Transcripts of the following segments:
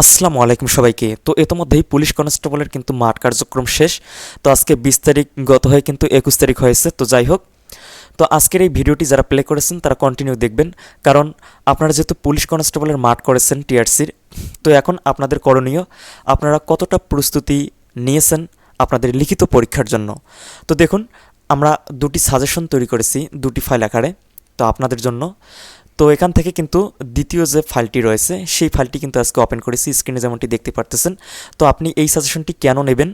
আসসালামু আলাইকুম সবাইকে। তো ইতোমধ্যেই পুলিশ কনস্টেবলের কিন্তু মাঠ কার্যক্রম শেষ। তো আজকে বিশ তারিখ গত হয়ে কিন্তু একুশ তারিখ হয়েছে। তো যাই হোক, তো আজকের এই ভিডিওটি যারা প্লে করেছেন, তারা কন্টিনিউ দেখবেন। কারণ আপনারা যেহেতু পুলিশ কনস্টেবলের মাঠ করেছেন টিআরসির তো এখন আপনাদের করণীয়, আপনারা কতটা প্রস্তুতি নিয়েছেন আপনাদের লিখিত পরীক্ষার জন্য। তো দেখুন, আমরা দুটি সাজেশন তৈরি করেছি, দুটি ফাইল আকারে। তো আপনাদের জন্য তো এখান থেকে কিন্তু দ্বিতীয় যে ফাইলটি রয়েছে, সেই ফাইলটি কিন্তু আজকে ওপেন করেছি স্ক্রিনে যেমনটি দেখতে পারতেছেন। তো আপনি এই সাজেশনটি কেন নেবেন,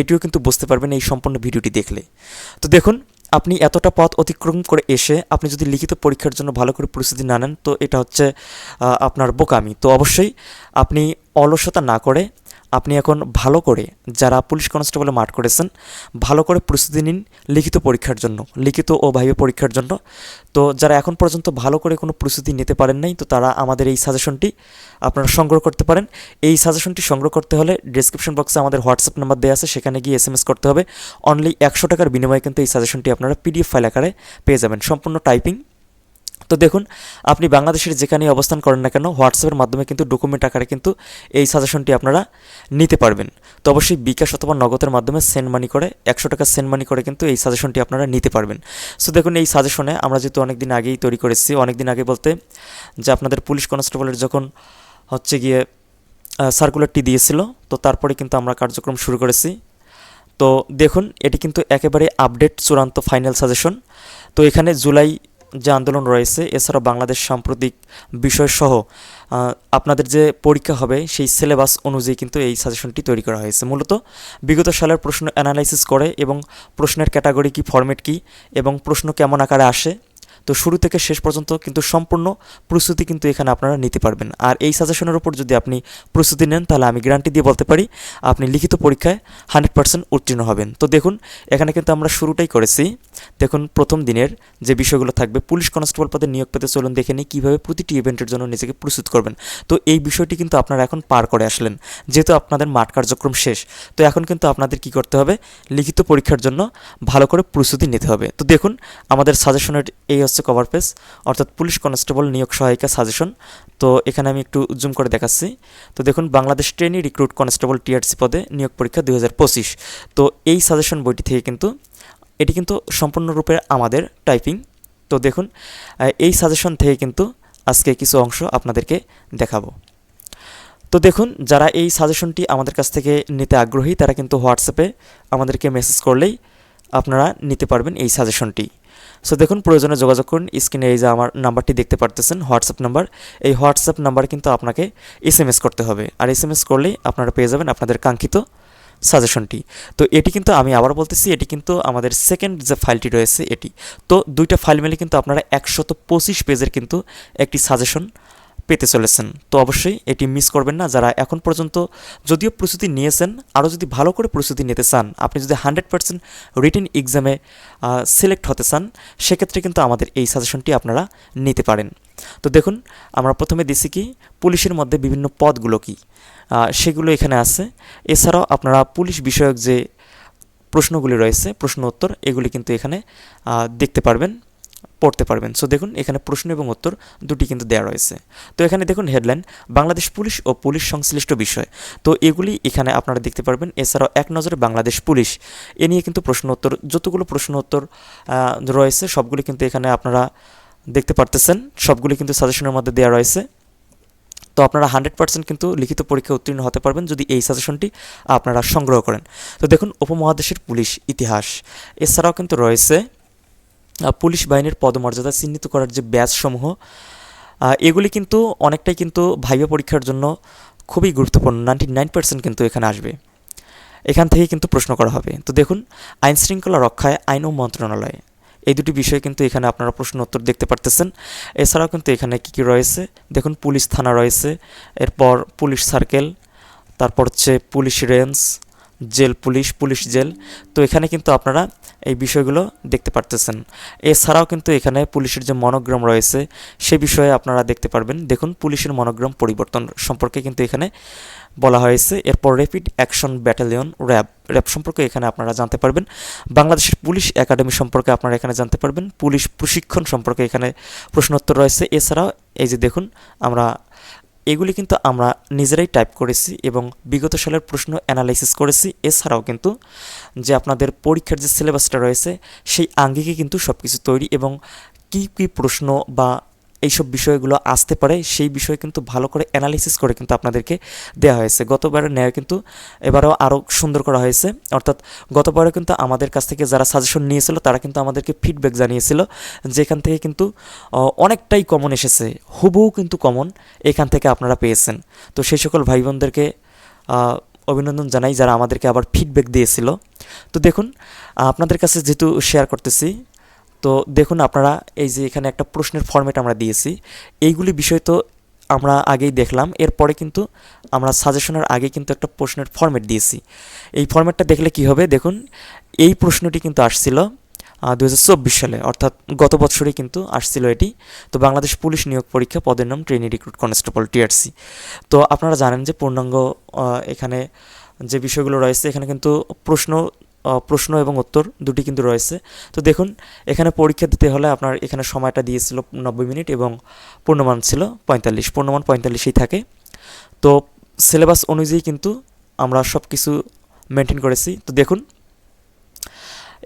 এটিও কিন্তু বুঝতে পারবেন এই সম্পূর্ণ ভিডিওটি দেখলে। তো দেখুন, আপনি এতটা পথ অতিক্রম করে এসে আপনি যদি লিখিত পরীক্ষার জন্য ভালো করে প্রস্তুতি না নেন, তো এটা হচ্ছে আপনার বোকামি। তো অবশ্যই আপনি অলসতা না করে আপনি এখন ভালো করে যারা পুলিশ কনস্টেবলে মাঠ করেছেন, ভালো করে প্রস্তুতি নিন লিখিত পরীক্ষার জন্য, লিখিত ও ভাইবে পরীক্ষার জন্য। তো যারা এখন পর্যন্ত ভালো করে কোনো প্রস্তুতি নিতে পারেন নাই, তো তারা আমাদের এই সাজেশনটি আপনারা সংগ্রহ করতে পারেন। এই সাজেশনটি সংগ্রহ করতে হলে ডিসক্রিপশন বক্সে আমাদের হোয়াটসঅ্যাপ নাম্বার দেওয়া আছে, সেখানে গিয়ে এস এম এস করতে হবে। অনলি একশো টাকার বিনিময়ে কিন্তু এই সাজেশনটি আপনারা পিডিএফ ফাইল আকারে পেয়ে যাবেন। সম্পূর্ণ টাইপিং তো দেখুন, আপনি বাংলাদেশের যেখানেই অবস্থান করেন না কেন হোয়াটসঅ্যাপের মাধ্যমে কিন্তু ডকুমেন্ট আকারে কিন্তু এই সাজেশনটি আপনারা নিতে পারবেন। তো অবশ্যই বিকাশ অথবা নগদের মাধ্যমে সেন্ড মানি করে, একশো টাকা সেন্ড মানি করে কিন্তু এই সাজেশনটি আপনারা নিতে পারবেন। সো দেখুন, এই সাজেশনে আমরা যেহেতু অনেক দিন আগেই তৈরি করেছি অনেক দিন আগে বলতে যে আপনাদের পুলিশ কনস্টেবলের যখন হচ্ছে গিয়ে সার্কুলারটি দিয়েছিল, তো তারপরে কিন্তু আমরা কার্যক্রম শুরু করেছি। তো দেখুন, এটি কিন্তু একেবারে আপডেট চূড়ান্ত ফাইনাল সাজেশন তো এখানে জুলাই যে আন্দোলন রয়েছে, এছাড়া বাংলাদেশ সাম্প্রতিক বিষয়সহ আপনাদের যে পরীক্ষা হবে, সেই সিলেবাস অনুযায়ী কিন্তু এই সাজেশনটি তৈরি করা হয়েছে। মূলত বিগত সালের প্রশ্ন অ্যানালাইসিস করে এবং প্রশ্নের ক্যাটাগরি কি, ফরম্যাট কি এবং প্রশ্ন কেমন আকারে আসে তো শুরু থেকে শেষ পর্যন্ত কিন্তু সম্পূর্ণ প্রস্তুতি কিন্তু এখানে আপনারা নিতে পারবেন। আর এই সাজেশনের উপর যদি আপনি প্রস্তুতি নেন, তাহলে আমি গ্যারান্টি দিয়ে বলতে পারি, আপনি লিখিত পরীক্ষায় হান্ড্রেড পার্সেন্ট উত্তীর্ণ হবেন। তো দেখুন, এখানে কিন্তু আমরা শুরুটাই করেছি। দেখুন, প্রথম দিনের যে বিষয়গুলো থাকবে, পুলিশ কনস্টেবল পদে নিয়োগ পেতে চলুন, দেখে নিই কীভাবে প্রতিটি ইভেন্টের জন্য নিজেকে প্রস্তুত করবেন। তো এই বিষয়টি কিন্তু আপনারা এখন পার করে আসলেন, যেহেতু আপনাদের মাঠ কার্যক্রম শেষ। তো এখন কিন্তু আপনাদের কি করতে হবে, লিখিত পরীক্ষার জন্য ভালো করে প্রস্তুতি নিতে হবে। তো দেখুন, আমাদের সাজেশনের এই হচ্ছে কভার পেজ অর্থাৎ পুলিশ কনস্টেবল নিয়োগ সহায়িকা সাজেশন তো এখানে আমি একটু জুম করে দেখাচ্ছি। তো দেখুন, Bangladesh trainee recruit constable TRC পদে নিয়োগ পরীক্ষা দু হাজার পঁচিশ। তো এই সাজেশন বইটি থেকে কিন্তু, এটি কিন্তু সম্পূর্ণরূপে আমাদের টাইপিং তো দেখুন এই সাজেশন থেকে কিন্তু আজকে কিছু অংশ আপনাদেরকে দেখাবো। তো দেখুন, যারা এই সাজেশনটি আমাদের কাছ থেকে নিতে আগ্রহী, তারা কিন্তু হোয়াটসঅ্যাপে আমাদেরকে মেসেজ করলেই আপনারা নিতে পারবেন এই সাজেশনটি সো দেখুন, প্রয়োজনে যোগাযোগ করুন। স্ক্রিনে এই যে আমার নাম্বারটি দেখতে পারতেছেন হোয়াটসঅ্যাপ নাম্বার এই হোয়াটসঅ্যাপ নাম্বার কিন্তু আপনাকে এস এম এস করতে হবে। আর এস এম এস করলেই আপনারা পেয়ে যাবেন আপনাদের কাঙ্ক্ষিত সাজেশনটি তো এটি কিন্তু আমি আবার বলতেছি, এটি কিন্তু আমাদের সেকেন্ড যে ফাইলটি রয়েছে এটি। তো দুইটা ফাইল মিলে কিন্তু আপনারা একশত পঁচিশ পেজের কিন্তু একটি সাজেশন পেতে চলেছেন। তো অবশ্যই এটি মিস করবেন না যারা এখন পর্যন্ত যদিও প্রস্তুতি নিয়েছেন, আরও যদি ভালো করে প্রস্তুতি নিতে চান, আপনি যদি হান্ড্রেড পার্সেন্ট রিটেন এক্সামে সিলেক্ট হতে চান, সেক্ষেত্রে কিন্তু আমাদের এই সাজেশনটি আপনারা নিতে পারেন। তো দেখুন, আমরা প্রথমে দিছি কি, পুলিশের মধ্যে বিভিন্ন পদগুলো কি সেগুলো এখানে আছে। এছাড়াও আপনারা পুলিশ বিষয়ক যে প্রশ্নগুলি রয়েছে প্রশ্ন উত্তর এগুলি কিন্তু এখানে দেখতে পারবেন। পড়তে পারবেন। সো দেখুন, এখানে প্রশ্ন এবং উত্তর দুটি কিন্তু দেওয়া রয়েছে। তো এখানে দেখুন হেডলাইন, বাংলাদেশ পুলিশ ও পুলিশ সংশ্লিষ্ট বিষয়। তো এগুলি এখানে আপনারা দেখতে পারবেন। এছাড়াও এক নজরে বাংলাদেশ পুলিশ। এ নিয়ে কিন্তু প্রশ্ন উত্তর, যতগুলো প্রশ্ন উত্তর রয়েছে, সবগুলি কিন্তু এখানে আপনারা দেখতে পারতেছেন। সবগুলি কিন্তু সাজেশনের মধ্যে দেওয়া রয়েছে। তো আপনারা হান্ড্রেড পার্সেন্ট কিন্তু লিখিত পরীক্ষায় উত্তীর্ণ হতে পারবেন যদি এই সাজেশনটি আপনারা সংগ্রহ করেন। তো দেখুন, উপমহাদেশের পুলিশ ইতিহাস। এছাড়াও কিন্তু রয়েছে পুলিশ বাহিনীর পদমর্যাদা চিহ্নিত করার যে ব্যাচসমূহ এগুলি কিন্তু অনেকটাই কিন্তু ভাইবা পরীক্ষার জন্য খুবই গুরুত্বপূর্ণ। নাইনটি নাইন পার্সেন্ট কিন্তু এখানে আসবে। এখান থেকে কিন্তু প্রশ্ন করা হবে। তো দেখুন আইন শৃঙ্খলা রক্ষায় আইন ও মন্ত্রণালয়, এই দুটি বিষয় কিন্তু এখানে আপনারা প্রশ্ন উত্তর দেখতে পারতেছেন। এছাড়াও কিন্তু এখানে কী কী রয়েছে? দেখুন, পুলিশ থানা রয়েছে, এরপর পুলিশ সার্কেল, তারপর হচ্ছে police range, jail police police jail. তো এখানে কিন্তু আপনারা এই বিষয়গুলো দেখতে পারতেছেন। এছাড়াও কিন্তু এখানে পুলিশের যে মনোগ্রাম রয়েছে, সে বিষয়ে আপনারা দেখতে পারবেন। দেখুন, পুলিশের মনোগ্রাম পরিবর্তন সম্পর্কে কিন্তু এখানে বলা হয়েছে। এরপর rapid action battalion RAB. RAB সম্পর্কে এখানে আপনারা জানতে পারবেন। বাংলাদেশের পুলিশ একাডেমি সম্পর্কে আপনারা এখানে জানতে পারবেন। পুলিশ প্রশিক্ষণ সম্পর্কে এখানে প্রশ্নোত্তর রয়েছে। এছাড়াও এই যে দেখুন, আমরা এগুলি কিন্তু আমরা নিজেরাই টাইপ করেছি এবং বিগত সালের প্রশ্ন অ্যানালাইসিস করেছি। এছাড়াও কিন্তু যে আপনাদের পরীক্ষার যে সিলেবাসটা রয়েছে, সেই আঙ্গিকে কিন্তু সব কিছু তৈরি এবং কী কী প্রশ্ন বা এইসব বিষয়গুলো আসতে পারে, সেই বিষয়ে কিন্তু ভালো করে অ্যানালিসিস করে কিন্তু আপনাদেরকে দেওয়া হয়েছে। গতবারের ন্যায় কিন্তু এবারেও আরও সুন্দর করা হয়েছে। অর্থাৎ গতবারে কিন্তু আমাদের কাছ থেকে যারা সাজেশন নিয়েছিল, তারা কিন্তু আমাদেরকে ফিডব্যাক জানিয়েছিল যেখান থেকে কিন্তু অনেকটাই কমন এসেছে, হুবহু কিন্তু কমন এখান থেকে আপনারা পেয়েছেন। তো সেই সকল ভাই বোনদেরকে অভিনন্দন জানাই যারা আমাদেরকে আবার ফিডব্যাক দিয়েছিল। তো দেখুন, আপনাদের কাছে যেহেতু শেয়ার করতেছি তো দেখুন আপনারা, এই যে এখানে একটা প্রশ্নের ফর্মেট আমরা দিয়েছি, এইগুলি বিষয় তো আমরা আগেই দেখলাম, এরপরে কিন্তু আমরা সাজেশনের আগে কিন্তু একটা প্রশ্নের ফর্মেট দিয়েছি। এই ফর্মেটটা দেখলে কি হবে? দেখুন, এই প্রশ্নটি কিন্তু আসছিল দু হাজার চব্বিশ সালে, অর্থাৎ গত বছরই কিন্তু আসছিল এটি। তো বাংলাদেশ পুলিশ নিয়োগ পরীক্ষা, পদের নাম ট্রেনি রিক্রুট কনস্টেবল টিআরসি। তো আপনারা জানেন যে পূর্ণাঙ্গ এখানে যে বিষয়গুলো রয়েছে, এখানে কিন্তু প্রশ্ন প্রশ্ন এবং উত্তর দুটি কিন্তু রয়েছে। তো দেখুন, এখানে পরীক্ষা দিতে হলে আপনার এখানে সময়টা দিয়েছিল নব্বই মিনিট এবং পূর্ণমান ছিল পঁয়তাল্লিশ। পূর্ণমান পঁয়তাল্লিশই থাকে। তো সিলেবাস অনুযায়ী কিন্তু আমরা সব কিছু মেনটেন করেছি। তো দেখুন,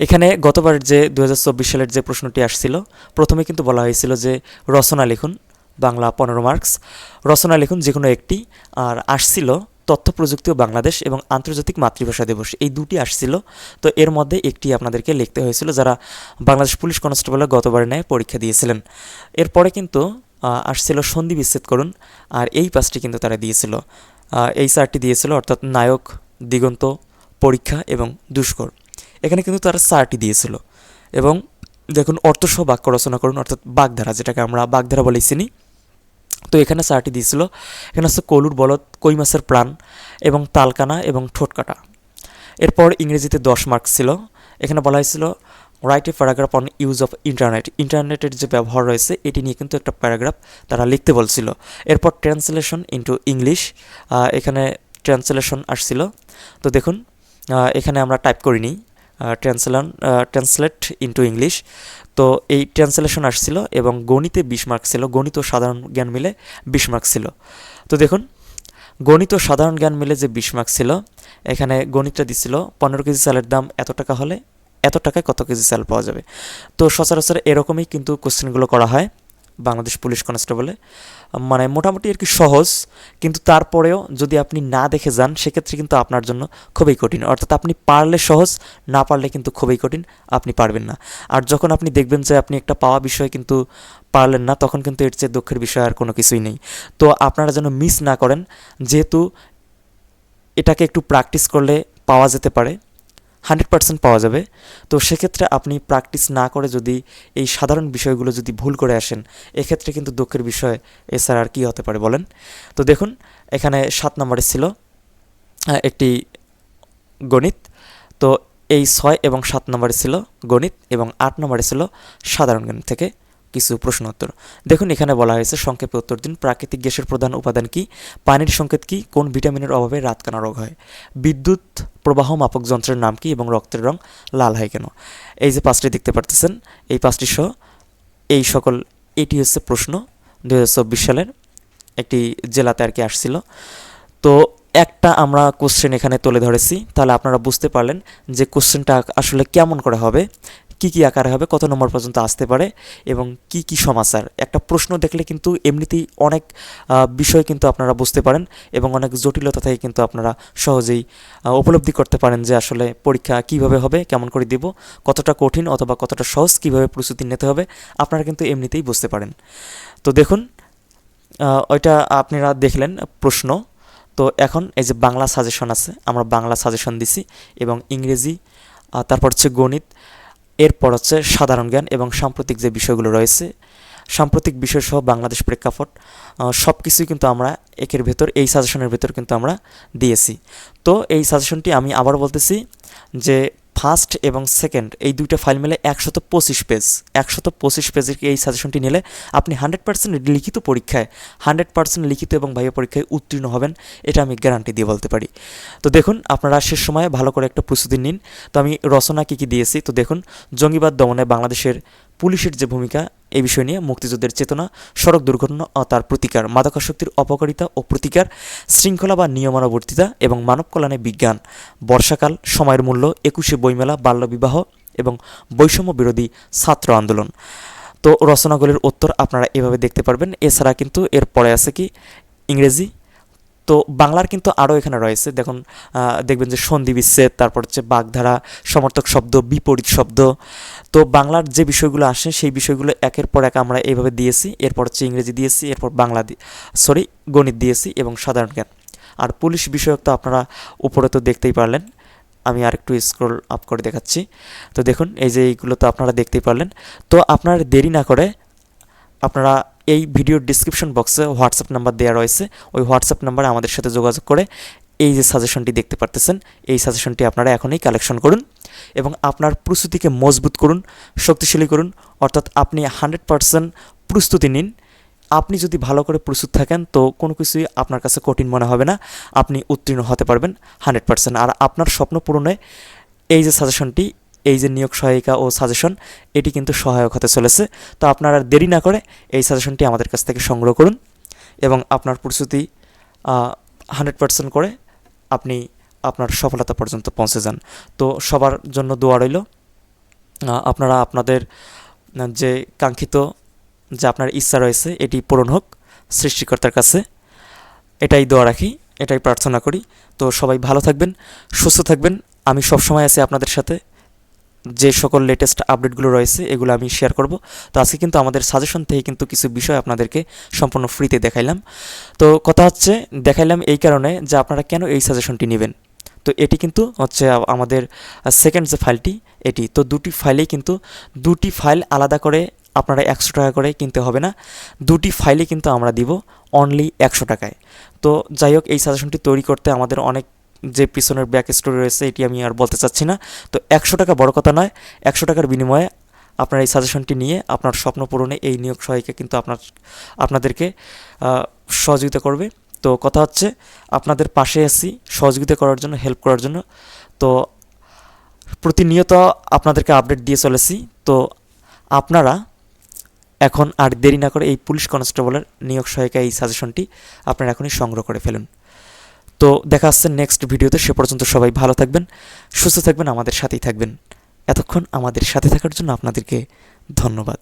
এখানে গতবার যে দু হাজার চব্বিশ সালের যে প্রশ্নটি আসছিল, প্রথমে কিন্তু বলা হয়েছিল যে রচনা লিখুন, বাংলা পনেরো মার্কস। রচনা লিখুন যে কোনো একটি, আর আসছিল তথ্য প্রযুক্তি ও বাংলাদেশ এবং আন্তর্জাতিক মাতৃভাষা দিবস, এই দুটি আসছিল। তো এর মধ্যে একটি আপনাদেরকে লিখতে হয়েছিল যারা বাংলাদেশ পুলিশ কনস্টেবলের গতবারে ন্যায় পরীক্ষা দিয়েছিলেন। এরপরে কিন্তু আসছিল সন্ধি বিচ্ছেদ করুন, আর এই পাঁচটি কিন্তু তারা দিয়েছিল। এই চারটি দিয়েছিল অর্থাৎ নায়ক, দিগন্ত, পরীক্ষা এবং দুষ্কর। এখানে কিন্তু তারা চারটি দিয়েছিল। এবং দেখুন, অর্থসহ বাক্য রচনা করুন, অর্থাৎ বাগধারা, যেটাকে আমরা বাগধারা বলেই চিনি। তো এখানে চারটি দিয়েছিল। এখানে হচ্ছে কলুর বলদ, কই মাছের প্রাণ এবং তালকানা এবং ঠোঁটকাটা। এরপর ইংরেজিতে দশ মার্কস ছিল। এখানে বলা হয়েছিল write a paragraph on use of internet ইন্টারনেটের যে ব্যবহার রয়েছে, এটি নিয়ে কিন্তু একটা প্যারাগ্রাফ তারা লিখতে বলছিল। এরপর ট্রান্সলেশন ইন্টু ইংলিশ এখানে ট্রান্সলেশন আসছিল। তো দেখুন এখানে আমরা টাইপ করিনি। ট্রান্সলেন ট্রান্সলেট ইন্টু ইংলিশ তো এই ট্রান্সলেশন আসছিল এবং গণিতে বিশ মার্ক ছিল। গণিত ও সাধারণ জ্ঞান মিলে বিশ মার্ক ছিল। তো দেখুন, গণিত ও সাধারণ জ্ঞান মিলে যে বিশ মার্ক ছিল, এখানে গণিতটা দিছিল, পনেরো কেজি চালের দাম এত টাকা হলে এত টাকায় কত কেজি চাল পাওয়া যাবে? তো সচরাচর এরকমই কিন্তু কোশ্চেনগুলো করা হয়। বাংলাদেশ পুলিশ কনস্টেবলে। মানে মোটামুটি আর কি সহজ, কিন্তু তারপরেও যদি আপনি না দেখে যান, সেক্ষেত্রে কিন্তু আপনার জন্য খুবই কঠিন। অর্থাৎ আপনি পারলে সহজ, না পারলে কিন্তু খুবই কঠিন, আপনি পারবেন না। আর যখন আপনি দেখবেন যে আপনি একটা পাওয়া বিষয় কিন্তু পারলেন না, তখন কিন্তু এর চেয়ে দুঃখের বিষয় আর কোনো কিছুই নেই। তো আপনারা যেন মিস না করেন, যেহেতু এটাকে একটু প্র্যাকটিস করলে পাওয়া যেতে পারে। হান্ড্রেড পার্সেন্ট পাওয়া যাবে। তো সেক্ষেত্রে আপনি প্র্যাকটিস না করে যদি এই সাধারণ বিষয়গুলো যদি ভুল করে আসেন, এক্ষেত্রে কিন্তু দুঃখের বিষয় এছাড়া আর কী হতে পারে বলেন। তো দেখুন, এখানে সাত নম্বরে ছিল একটি গণিত। তো এই ছয় এবং সাত নম্বরে ছিল গণিত এবং আট নম্বরে ছিল সাধারণ গণিত থেকে। কিছু প্রশ্ন উত্তর দেখুন, এখানে বলা হয়েছে, সংক্ষেপে উত্তর দিন, প্রাকৃতিক গ্যাসের প্রধান উপাদান কি? পানির সংকেত কি? কোন ভিটামিনের অভাবে রাতকানা রোগ হয়? বিদ্যুৎ প্রবাহ মাপক যন্ত্রের নাম কি এবং রক্তের রং লাল হয় কেন? এই যে পাঁচটি দেখতে পারতেছেন, এই পাঁচটি সহ এই সকল, এটি হচ্ছে প্রশ্ন দু হাজার চব্বিশ সালের একটি জেলাতে আর কি আসছিল। তো একটা আমরা কোশ্চেন এখানে তুলে ধরেছি, তাহলে আপনারা বুঝতে পারলেন যে কোশ্চেনটা আসলে কেমন করে হবে। কি কি আকারে হবে, কত নম্বর পর্যন্ত আসতে পারে এবং কি কি সমাচার? একটা প্রশ্ন দেখলে কিন্তু এমনিতেই অনেক বিষয় কিন্তু আপনারা বুঝতে পারেন এবং অনেক জটিলতা থেকে কিন্তু আপনারা সহজেই উপলব্ধি করতে পারেন যে আসলে পরীক্ষা কীভাবে হবে, কেমন করে দিব, কতটা কঠিন অথবা কতটা সহজ, কীভাবে প্রস্তুতি নিতে হবে, আপনারা কিন্তু এমনিতেই বুঝতে পারেন। তো দেখুন ওইটা আপনারা দেখলেন প্রশ্ন। তো এখন এই যে বাংলা সাজেশন আছে, আমরা বাংলা সাজেশন দিছি এবং ইংরেজি তারপর হচ্ছে গণিত এরপর হচ্ছে সাধারণ জ্ঞান এবং সাম্প্রতিক যে বিষয়গুলো রয়েছে, সাম্প্রতিক বিষয়সহ বাংলাদেশ প্রেক্ষাপট সব কিছুই কিন্তু আমরা একের ভেতর, এই সাজেশনের ভেতর কিন্তু আমরা দিয়েছি। তো এই সাজেশনটি আমি আবার বলতেছি যে ফার্স্ট এবং সেকেন্ড এই দুইটা ফাইল মিলে একশত পঁচিশ পেজ একশত পঁচিশ পেজের এই সাজেশনটি নিলে আপনি হান্ড্রেড পার্সেন্ট লিখিত পরীক্ষায় হান্ড্রেড পার্সেন্ট লিখিত এবং বাহ্য পরীক্ষায় উত্তীর্ণ হবেন, এটা আমি গ্যারান্টি দিয়ে বলতে পারি। তো দেখুন, আপনারা শেষ সময়ে ভালো করে একটা প্রস্তুতি নিন। তো আমি রচনা কী কী দিয়েছি? তো দেখুন, জঙ্গিবাদ দমনে বাংলাদেশের পুলিশের যে ভূমিকা এই বিষয় নিয়ে মুক্তিযুদ্ধের চেতনা, সড়ক দুর্ঘটনা ও তার প্রতিকার, মাদকাসক্তির অপকারিতা ও প্রতিকার, শৃঙ্খলা বা নিয়মানুবর্তিতা এবং মানব কল্যাণে বিজ্ঞান, বর্ষাকাল, সময়ের মূল্য, একুশে বইমেলা বাল্যবিবাহ এবং বৈষম্য বিরোধী ছাত্র আন্দোলন। তো রচনাগুলির উত্তর আপনারা এভাবে দেখতে পারবেন। এছাড়া কিন্তু এর পরে আছে কি? ইংরেজি তো বাংলার কিন্তু আরও এখানে রয়েছে। দেখুন দেখবেন যে সন্ধি বিচ্ছেদ, তারপর হচ্ছে বাগধারা, সমর্থক শব্দ, বিপরীত শব্দ। তো বাংলার যে বিষয়গুলো আসে, সেই বিষয়গুলো একের পর এক আমরা এইভাবে দিয়েছি। এরপর হচ্ছে ইংরেজি দিয়েছি, এরপর বাংলা সরি গণিত দিয়েছি এবং সাধারণ জ্ঞান। আর পুলিশ বিষয়ক তো আপনারা উপরে তো দেখতেই পারলেন। আমি আরেকটু স্ক্রল আপ করে দেখাচ্ছি। তো দেখুন, এই যে এইগুলো তো আপনারা দেখতেই পারলেন। তো আপনার দেরি না করে আপনারা এই ভিডিওর ডিসক্রিপশন বক্সে হোয়াটসঅ্যাপ নাম্বার দেওয়া রয়েছে। ওই হোয়াটসঅ্যাপ নাম্বারে আমাদের সাথে যোগাযোগ করে এই যে সাজেশনটি দেখতে পারতেছেন, এই সাজেশনটি আপনারা এখনই কালেকশন করুন এবং আপনার প্রস্তুতিকে মজবুত করুন, শক্তিশালী করুন। অর্থাৎ আপনি হান্ড্রেড পারসেন্ট প্রস্তুতি নিন। আপনি যদি ভালো করে প্রস্তুত থাকেন, তো কোনো কিছুই আপনার কাছে কঠিন মনে হবে না। আপনি উত্তীর্ণ হতে পারবেন হান্ড্রেড পারসেন্ট আর আপনার স্বপ্ন পূরণে এই যে সাজেশনটি এই যে নিয়োগ সহায়িকা ও সাজেশন, এটি কিন্তু সহায়ক হতে চলেছে। তো আপনারা দেরি না করে এই সাজেশনটি আমাদের কাছ থেকে সংগ্রহ করুন এবং আপনার প্রস্তুতি হান্ড্রেড পার্সেন্ট করে আপনি আপনার সফলতা পর্যন্ত পৌঁছে যান। তো সবার জন্য দোয়া রইল। আপনারা আপনাদের যে কাঙ্ক্ষিত, যে আপনার ইচ্ছা রয়েছে, এটি পূরণ হোক সৃষ্টিকর্তার কাছে। এটাই দোয়া রাখি, এটাই প্রার্থনা করি। তো সবাই ভালো থাকবেন, সুস্থ থাকবেন। আমি সবসময় আছি আপনাদের সাথে। যে সকল লেটেস্ট আপডেটগুলো রয়েছে, এগুলো আমি শেয়ার করব। তো আজকে কিন্তু আমাদের সাজেশন থেকে কিন্তু কিছু বিষয় আপনাদেরকে সম্পূর্ণ ফ্রিতে দেখাইলাম। তো কথা হচ্ছে, দেখাইলাম এই কারণে যে আপনারা কেন এই সাজেশনটি নেবেন? তো এটি কিন্তু হচ্ছে আমাদের সেকেন্ড যে ফাইলটি এটি। তো দুটি ফাইলেই কিন্তু, দুটি ফাইল আলাদা করে আপনারা একশো টাকা করে কিনতে হবে না। দুটি ফাইলে কিন্তু আমরা দিব অনলি একশো টাকায়। তো যাই হোক, এই সাজেশনটি তৈরি করতে আমাদের অনেক যে পিছনের ব্যাক স্টোরি রয়েছে, এটি আমি আর বলতে চাচ্ছি না। তো একশো টাকা বড় কথা নয়, একশো টাকার বিনিময়ে আপনার এই সাজেশনটি নিয়ে আপনার স্বপ্ন পূরণে এই নিয়োগ সহায়িকা কিন্তু আপনার, আপনাদেরকে সহযোগিতা করবে। তো কথা হচ্ছে, আপনাদের পাশে আছি, সহযোগিতা করার জন্য হেল্প করার জন্য। তো প্রতিনিয়ত আপনাদেরকে আপডেট দিয়ে চলেছি। তো আপনারা এখন আর দেরি না করে এই পুলিশ কনস্টেবলের নিয়োগ সহায়িকা এই সাজেশনটি আপনারা এখনই সংগ্রহ করে ফেলুন। তো দেখা আসছে নেক্সট ভিডিওতে, সে পর্যন্ত সবাই ভালো থাকবেন, সুস্থ থাকবেন, আমাদের সাথেই থাকবেন। এতক্ষণ আমাদের সাথে থাকার জন্য আপনাদেরকে ধন্যবাদ।